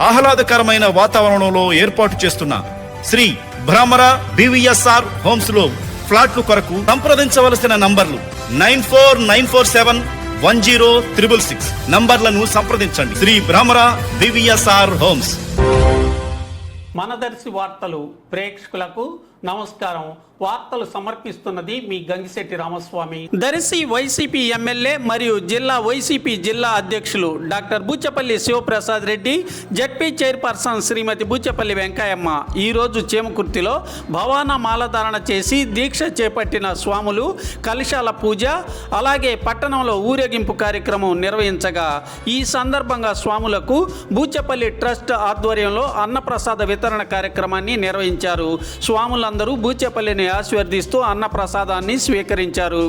ఆహ్లాదకరమైన వాతావరణంలో ఏర్పాటు చేస్తున్న శ్రీ భ్రమర బివిఎస్ఆర్ హోమ్స్లో ఫ్లాట్లు కొరకు సంప్రదించవలసిన నంబర్లు nine four nine four seven one zero triple six నంబర్లను సంప్రదించండి. Shri Bhramara B V S R homes. మనదర్శి వార్తలు ప్రేక్షకులకు నమస్కారం. వార్తలు సమర్పిస్తున్నది మీ గంగిశెట్టి రామస్వామి. దర్శి వైసీపీ ఎమ్మెల్యే మరియు జిల్లా వైసీపీ జిల్లా అధ్యక్షులు doctor Buchepalli Sivaprasad Reddy ZP chairperson Shrimati Buchepalli Venkayamma. ఈరోజు చేమకుర్తిలో భవాన మాలధారణ చేసి దీక్ష చేపట్టిన స్వాములు కలశాల పూజ అలాగే పట్టణంలో ఊరేగింపు కార్యక్రమం నిర్వహించగా ఈ సందర్భంగా స్వాములకు బూచపల్లి ట్రస్ట్ ఆధ్వర్యంలో అన్నప్రసాద వితరణ కార్యక్రమాన్ని నిర్వహించారు. స్వాములందరూ బూచేపల్లిని ఆశీర్వదిస్తూ అన్నప్రసాదాన్ని స్వీకరించారు.